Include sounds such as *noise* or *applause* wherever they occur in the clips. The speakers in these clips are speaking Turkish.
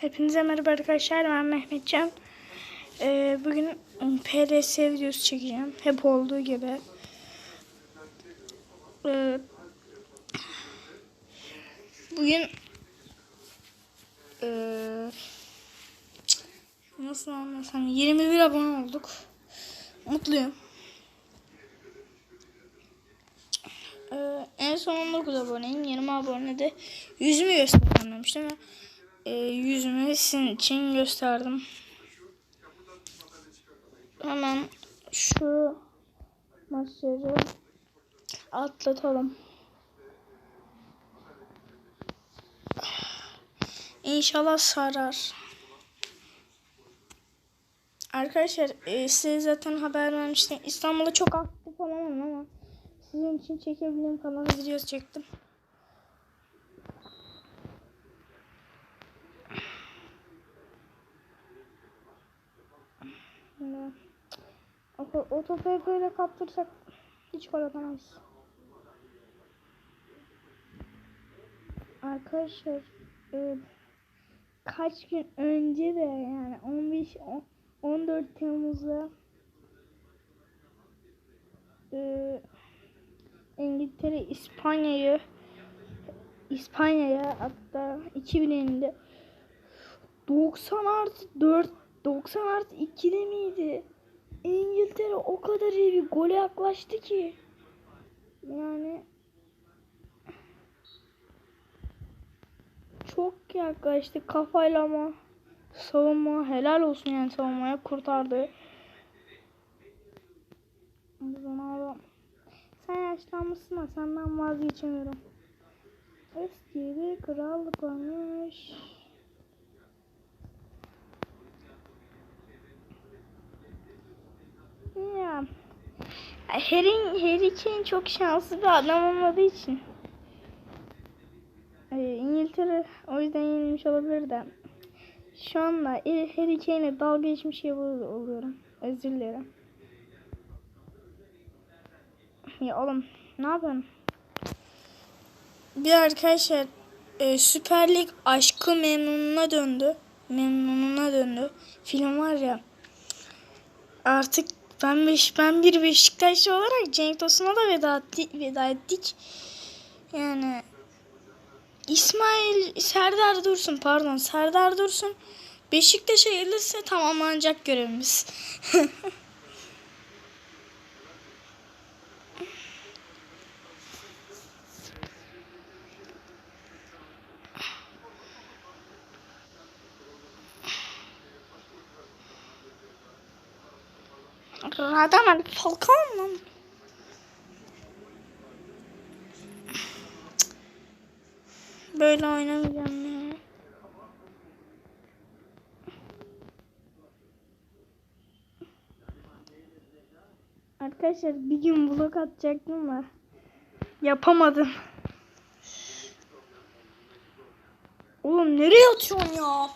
Hepinize merhaba arkadaşlar. Ben Mehmetcan. Ee, bugün PRS videosu çekeceğim. Hep olduğu gibi. Ee, bugün ee, nasıl anlasam 21 abone olduk. Mutluyum. Ee, en son 19 aboneyim. 20 abonede yüzümü göstermemiştim ama e, yüzümü sizin için gösterdim. Hemen şu masajı atlatalım. İnşallah sarar. Arkadaşlar e, size zaten haber vermiştim. İstanbul'da çok aktif olamam ama sizin için çekebildiğim kadar videosu çektim. Şimdi o, o topu böyle kaptırsak hiç gol atamayız. Arkadaşlar e, kaç gün önce de yani 15 on- 14 Temmuz'da e, İngiltere İspanya'yı İspanya'ya hatta 2000'inde 90 artı 4 90 artı 2'de miydi? İngiltere o kadar iyi bir gole yaklaştı ki. Yani çok yaklaştı kafayla ama savunma helal olsun yani savunmaya kurtardı. Sen yaşlanmışsın da senden vazgeçemiyorum. Eski bir krallık Ya. Harry, Harry Kane çok şanslı bir adam olmadığı için. Ee, İngiltere o yüzden yenilmiş olabilir de. Şu anda Harry Kane'e dalga geçmiş gibi oluyorum. Özür dilerim. Ya oğlum ne yapıyorsun? Bir arkadaşlar e, Süper Lig aşkı memnununa döndü. Memnununa döndü. Film var ya. Artık ben beş, ben bir Beşiktaşlı olarak Cenk Tosun'a da veda, etti, veda ettik. Yani İsmail Serdar Dursun pardon Serdar Dursun Beşiktaş'a gelirse tamamlanacak görevimiz. *laughs* Radamel Falcao mu? Böyle oynamayacağım ya. Arkadaşlar bir gün vlog atacaktım da yapamadım. Oğlum nereye atıyorsun ya?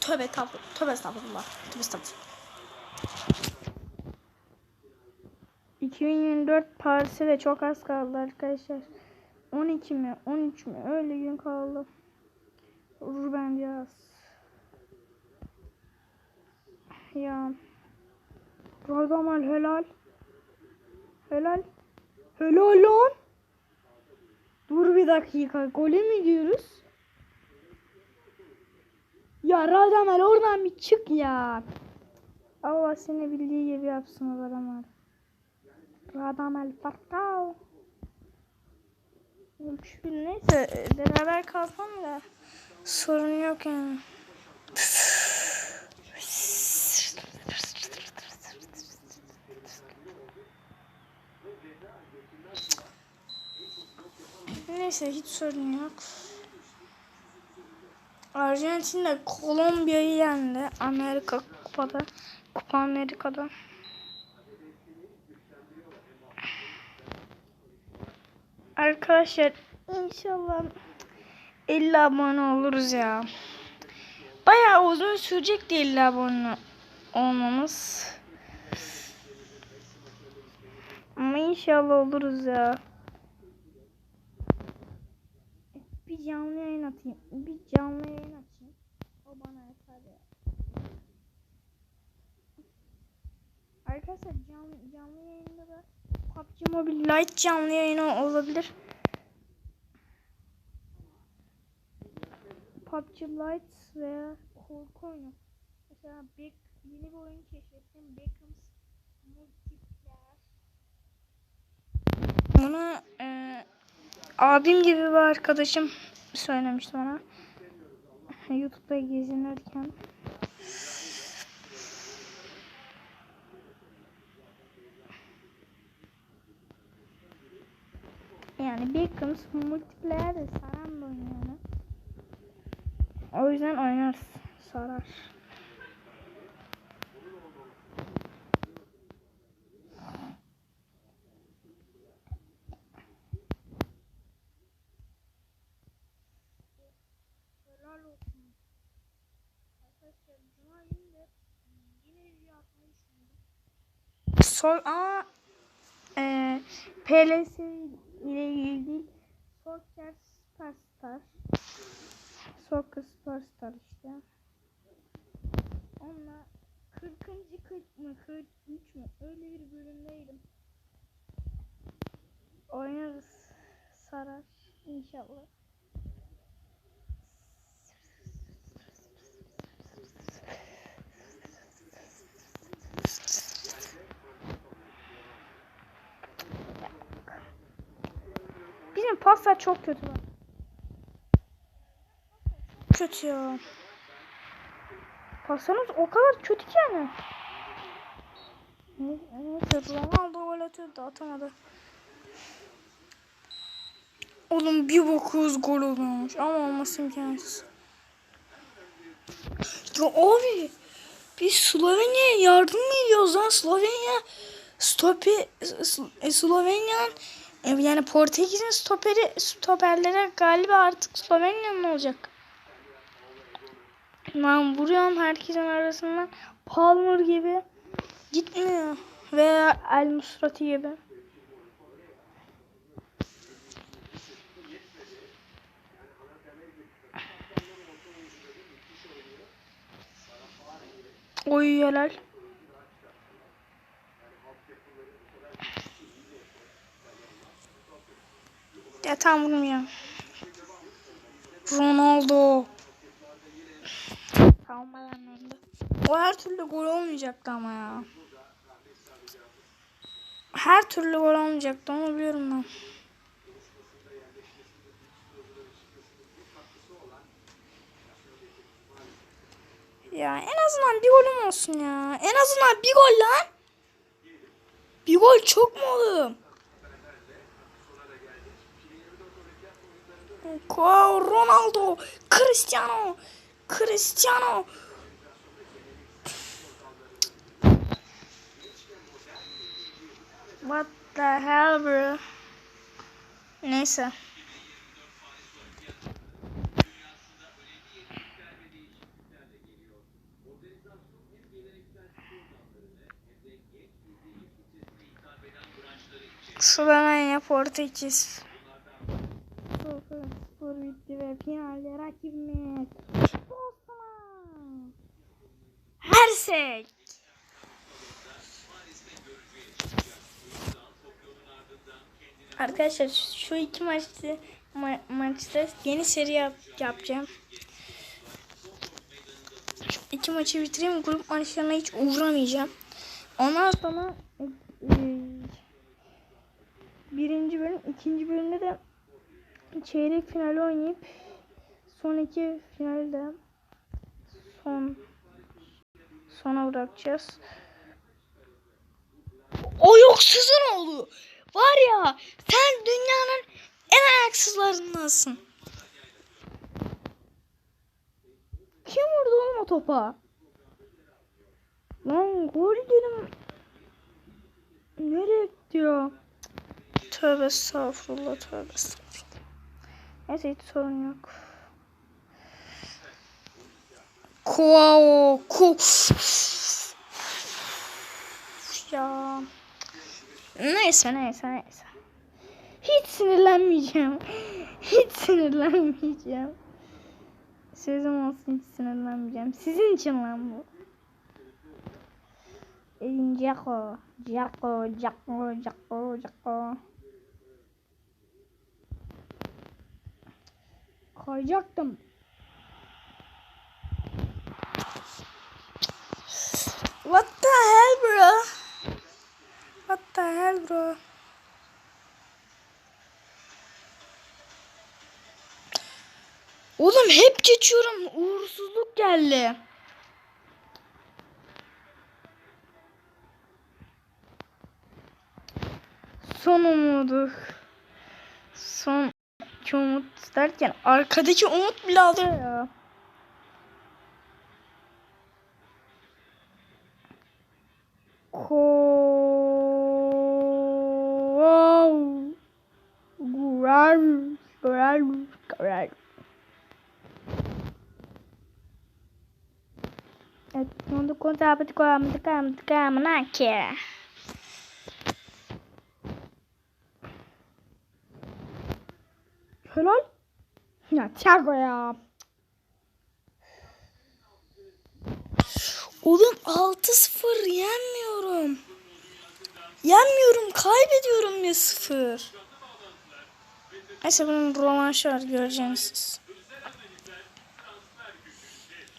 Tövbe tövbe tövbe estağfurullah. Tövbe estağfurullah. 2024 Paris'e de çok az kaldı arkadaşlar. 12 mi 13 mi öyle gün kaldı. Ruben Diaz. Ya. Radamel helal. Helal. Helal lan. Dur bir dakika. Gole mi diyoruz? Ya Radamel oradan bir çık ya. Allah seni bildiği gibi yapsın o Radamel. Radamel Falcao. 3000 neyse beraber kalsam da sorun yok yani. Neyse hiç sorun yok. Arjantin de Kolombiya'yı yendi Amerika kupada. Kupa Amerika'da. Arkadaşlar inşallah 50 abone oluruz ya. Bayağı uzun sürecek de 50 abone olmamız. Ama inşallah oluruz ya. Bir canlı yayın atayım. Bir canlı yayın açayım. O bana yeter ya. Arkadaşlar canlı, canlı yayında da PUBG Mobile Lite canlı yayını olabilir. PUBG Lite veya korku oyunu. Mesela Back, yeni bir oyun keşfettim. Beckham's Multiplayer. Bunu e, abim gibi bir arkadaşım söylemişti bana. YouTube'da gezinirken. Yani Beckham's Multiplayer de saran bir oyun yani. O yüzden oynarız. Sarar. Düşünüyorum. Sol aa e, PLS ile ilgili. Soccer Superstar. Soccer Superstar işte. Onunla 40. 40 mı 43 mü öyle bir bölümdeydim. Oynarız. Sarar inşallah. Bizim pasta çok kötü. Kötü ya. Pastanız o kadar kötü ki yani. Ne- Neyse Ronaldo gol atıyordu atamadı. Oğlum bir bakıyoruz gol olmuş ama olması imkansız. Ya abi biz Slovenya'ya yardım mı ediyoruz lan Slovenya stopi Slovenya'nın yani Portekiz'in stoperi stoperlere galiba artık Slovenya'nın olacak. Ben vuruyorum herkesin arasından Palmer gibi gitmiyor veya El Musrati gibi. Oy helal. Tam vurmayacağım. Ronaldo. Tamam önünde. O her türlü gol olmayacaktı ama ya. Her türlü gol olmayacaktı onu biliyorum ben. Ya en azından bir golüm olsun ya. En azından bir gol lan. Bir gol çok mu oğlum? Ronaldo, Cristiano, Cristiano. What the hell bro? Neyse. Slovenya Portekiz. Sıfır sıfır bitti ve finalde rakibimiz Bosna. Hersek. Arkadaşlar şu iki maçta ma- maçta yeni seri yap- yapacağım. Şu iki maçı bitireyim. Grup maçlarına hiç uğramayacağım. Ondan sonra e, e, birinci bölüm, ikinci bölümde de çeyrek finali oynayıp son iki finalde son sona bırakacağız. O yok sizin oldu. Var ya sen dünyanın en ayaksızlarındansın. Kim vurdu oğlum o topa? Lan gol dedim. Nereye gidiyor? Tövbe estağfurullah tövbe estağfurullah. Neyse hiç sorun yok. Kuao ku. Ya. Neyse neyse neyse. Hiç sinirlenmeyeceğim. *laughs* Hiç sinirlenmeyeceğim. Sözüm olsun hiç sinirlenmeyeceğim. Sizin için lan bu. Jacko, Jacko, Jacko, Jacko, Jacko. Kayacaktım. What the hell bro? What the hell bro? Oğlum hep geçiyorum. Uğursuzluk geldi. Son umuduk. Son umut derken arkadaki umut bile alıyor ya. Ko Gurar Gurar Gurar É quando contava de como, de como, de como, né, que? Helal. Ya Thiago ya. Oğlum 6-0 yenmiyorum. Yenmiyorum kaybediyorum ya 0. Neyse bunun romanşı var göreceksiniz siz.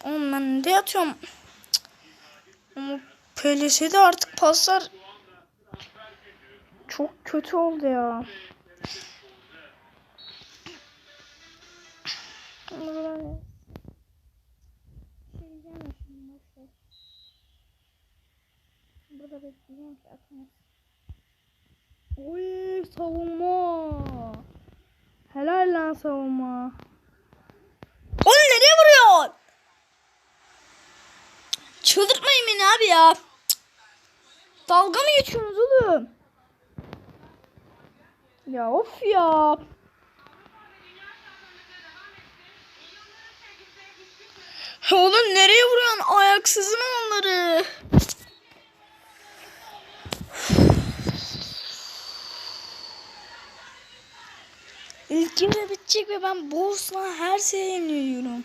Oğlum ben de yatıyorum. Ama PLS'de artık paslar çok kötü oldu ya. Burada bekleyeceğim ki atmaz. Oy savunma. Helal lan savunma. Oğlum nereye vuruyorsun? Çıldırtmayın beni abi ya. Cık. Dalga mı geçiyorsunuz oğlum? Ya of ya. Oğlum nereye vuruyorsun? Ayaksızın onları. İlk yarı bitecek ve ben Bosna her şeye yeniliyorum.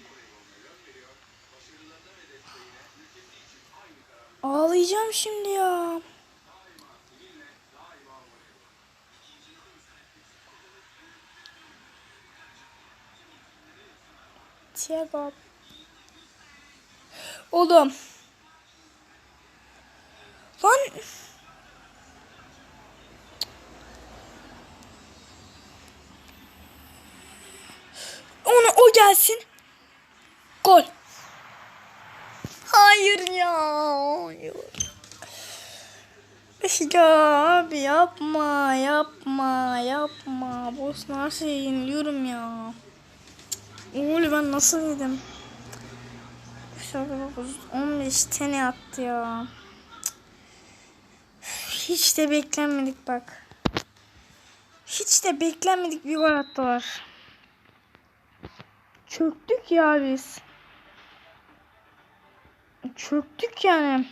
Ağlayacağım şimdi ya. Thiago. Oğlum. Lan. Onu o gelsin. Gol. Hayır ya. Hayır. Ya abi yapma yapma yapma. Bosna nasıl yeniliyorum ya. Oğlum ben nasıl yedim? 15 tane attı ya. Hiç de beklenmedik bak. Hiç de beklenmedik bir gol attılar. Çöktük ya biz. Çöktük yani.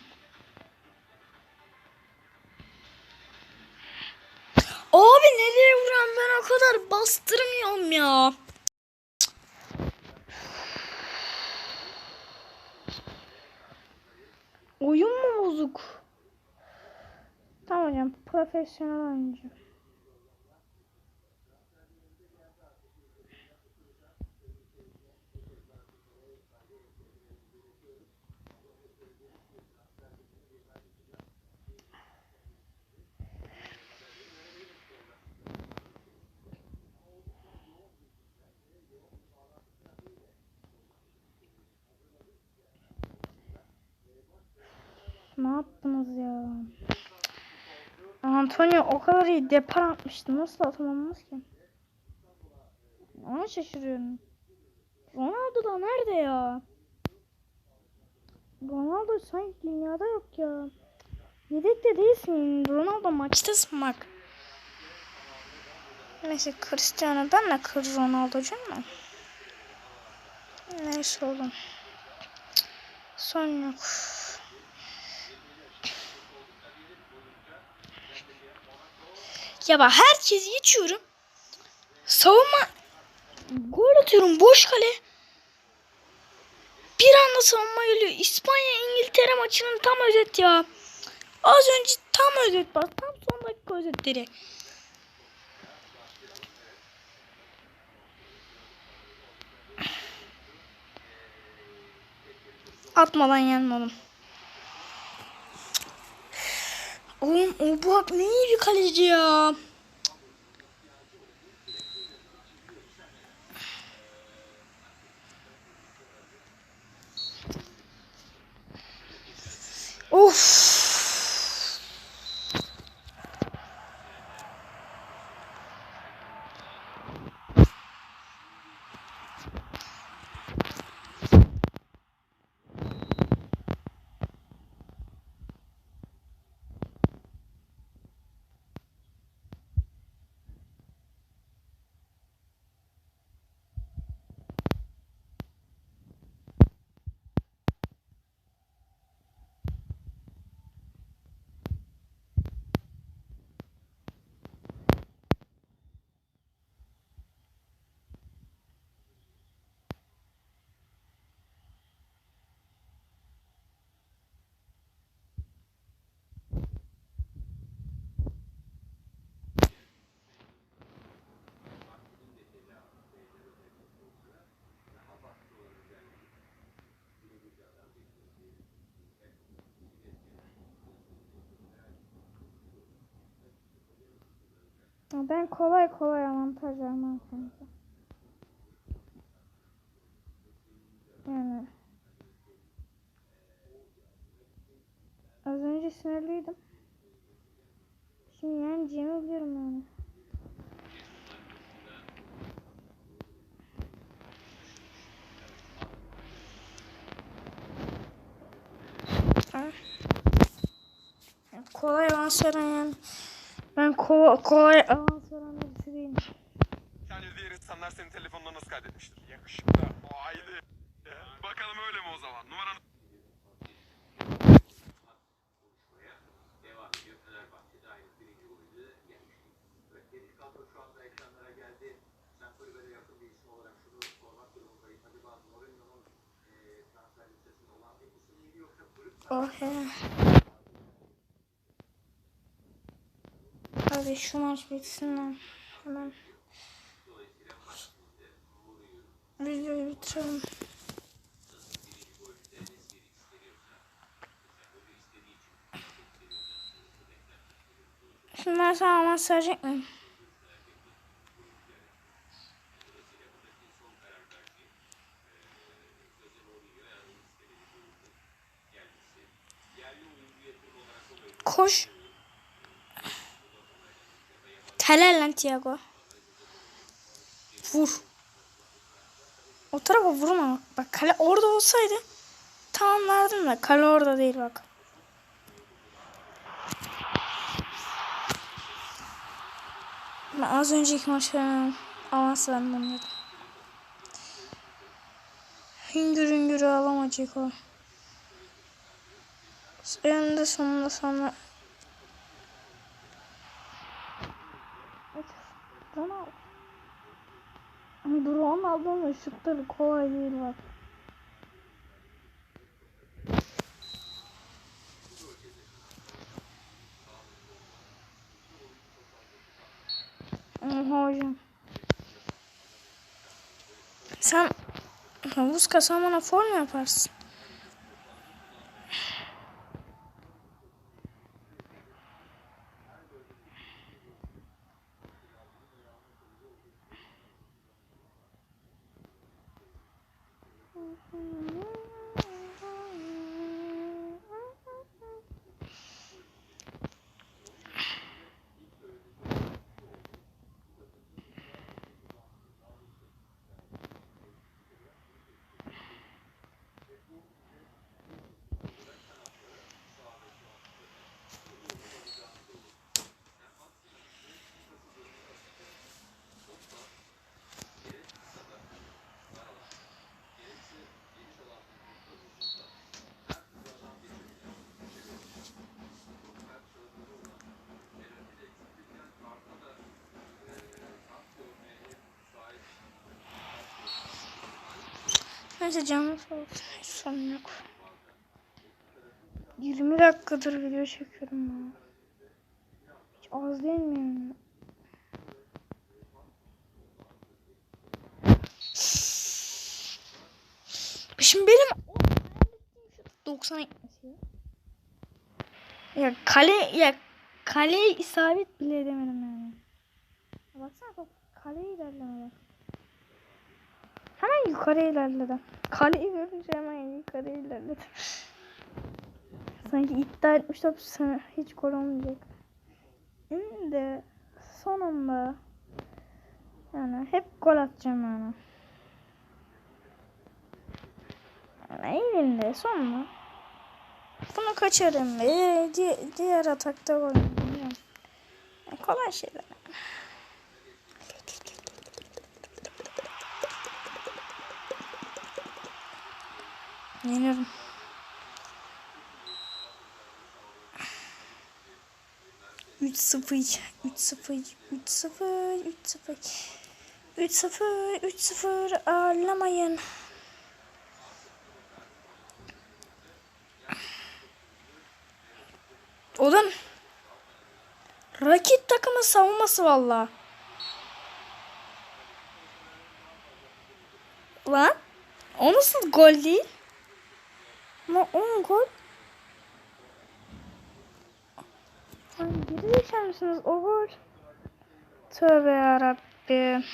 Abi nereye vuran ben o kadar bastırmıyorum ya. Oyun mu bozuk? Tamam hocam profesyonel oyuncu. Ne yaptınız ya? Antonio o kadar iyi depar atmıştı. Nasıl atamamız ki? Ona şaşırıyorum. Ronaldo da nerede ya? Ronaldo sanki dünyada yok ya. Yedekte değilsin. Ronaldo maçtasın bak. Neyse Cristiano ben de kır Ronaldo'cum mu? Neyse oğlum. Son yok. Ya bak herkes geçiyorum. Savunma gol atıyorum boş kale. Bir anda savunma geliyor. İspanya İngiltere maçının tam özet ya. Az önce tam özet bak. Tam son dakika özetleri. Atmadan yenme oğlum. Oğlum o bu ne iyi bir kaleci ya. Of. Ben kolay kolay avantaj vermem kanka. Yani. Az önce sinirliydim. Şimdi yeneceğimi biliyorum yani. Yani Kolay veren yani. Ben ko kolay avans veren birisi değilim. Yani diğer insanlar senin telefonuna nasıl kaydetmiştir? Yakışıklı. Ayrı. Bakalım öyle mi o zaman? Numaranı... Oh ya. Hadi şu maç bitsin lan. Hemen. Videoyu bitirelim. Şimdi ben sana maç verecek Helal lan Thiago. Vur. O tarafa vurma bak. Kale orada olsaydı tamam verdim de kale orada değil bak. Ben az önceki maçta avans vermem dedim. Hüngür hüngür ağlamayacak o. Önünde sonunda sonra Ronaldo. Ronaldo'nun şutları kolay değil bak. Oha hocam. Sen Havuzka sen bana form yaparsın. Neyse canım sorun yok. 20 dakikadır video çekiyorum ya. Hiç az değil mi yani? Şimdi benim 90 ekmesi ya. Kale ya kaleye isabet bile edemedim yani. Ya Baksana bak kaleye ilerleme bak. Hemen yukarı ilerledim. Kaleyi görünce hemen yukarı ilerledim. Sanki iddia etmişler bu sene hiç gol olmayacak. Şimdi sonunda yani hep gol atacağım yani. Yani elinde sonunda bunu kaçarım ve di- diğer atakta gol kolay şeyler. Yenirim. Üç sıfır, üç sıfır, üç sıfır, üç sıfır, üç sıfır, üç sıfır ağırlamayın. Oğlum. Rakip takımın savunması valla. Lan. O nasıl gol değil? Ama 10 gol. Lan geri geçer misiniz? O gol. Tövbe yarabbim.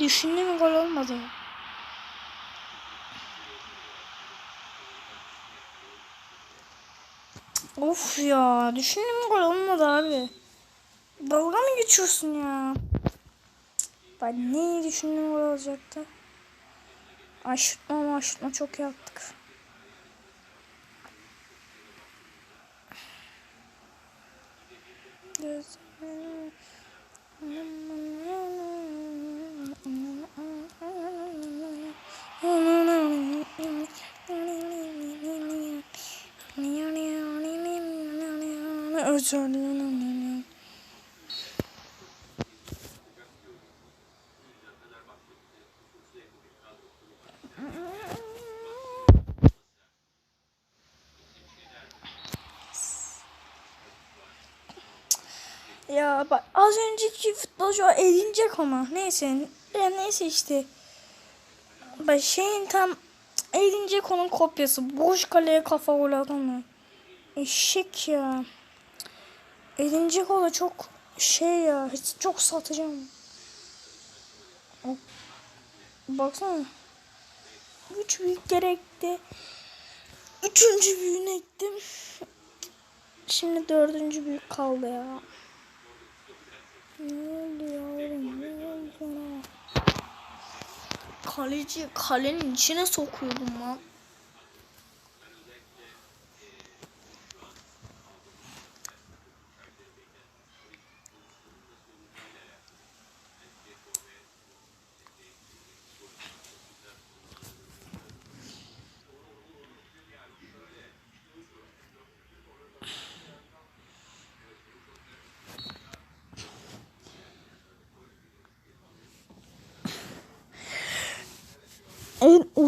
Düşündüğüm gol olmadı. Of ya düşündüğüm gol olmadı abi. Dalga mı geçiyorsun ya? Ben neyi düşündüğüm gol olacaktı? Aşırtma ama aşırtma çok yaptık. Ya bak az önceki futbolcu eğlenecek ama neyse ya neyse işte. Bak şeyin tam eğlenecek onun kopyası. Boş kaleye kafa gol atamıyor. Eşek ya. O da çok şey ya. Hiç çok satacağım. Baksana. Üç büyük gerekti. Üçüncü büyüğünü ektim. Şimdi dördüncü büyük kaldı ya. Ne oldu yavrum? Ne oldu sana? Kaleci kalenin içine sokuyordum lan.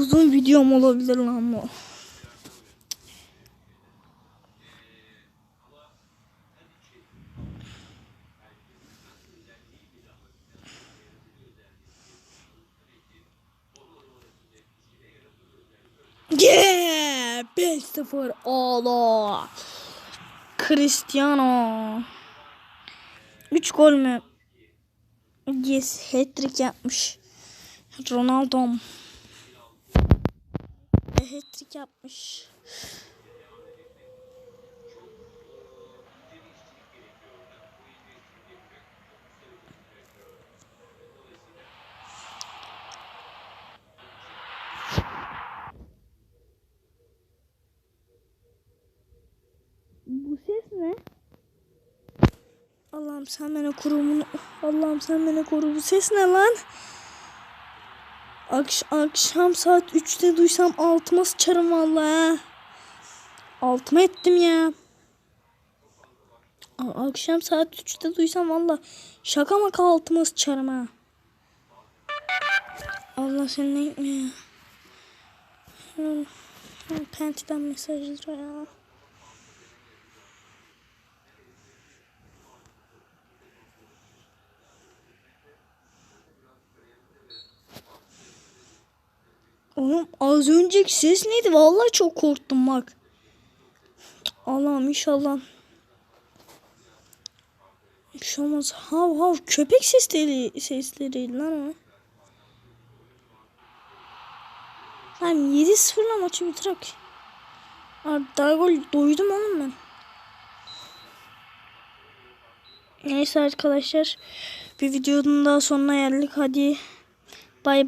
uzun videom olabilir lan bu. Yeah! 5-0 Allah! Cristiano. 3 gol mü? Yes, hat-trick yapmış. Ronaldo'm. Hat-trick yapmış. Bu ses ne? Allah'ım sen beni koru bunu. Allah'ım sen beni koru. Bu ses ne lan? Akş akşam saat 3'te duysam altıma sıçarım vallahi. ha. Altıma ettim ya. Akşam saat 3'te duysam valla şaka maka altıma sıçarım ha. Allah seni ne gitmiyor. Pentiden mesajlar ya. Oğlum az önceki ses neydi? Vallahi çok korktum bak. Allah'ım inşallah. Bir şey olmaz. Hav hav köpek sesleri sesleriydi lan o. Lan 7-0'la maçı bitirek. Abi daha gol doydum oğlum ben. Neyse arkadaşlar. Bir videonun daha sonuna geldik. Hadi bay bay.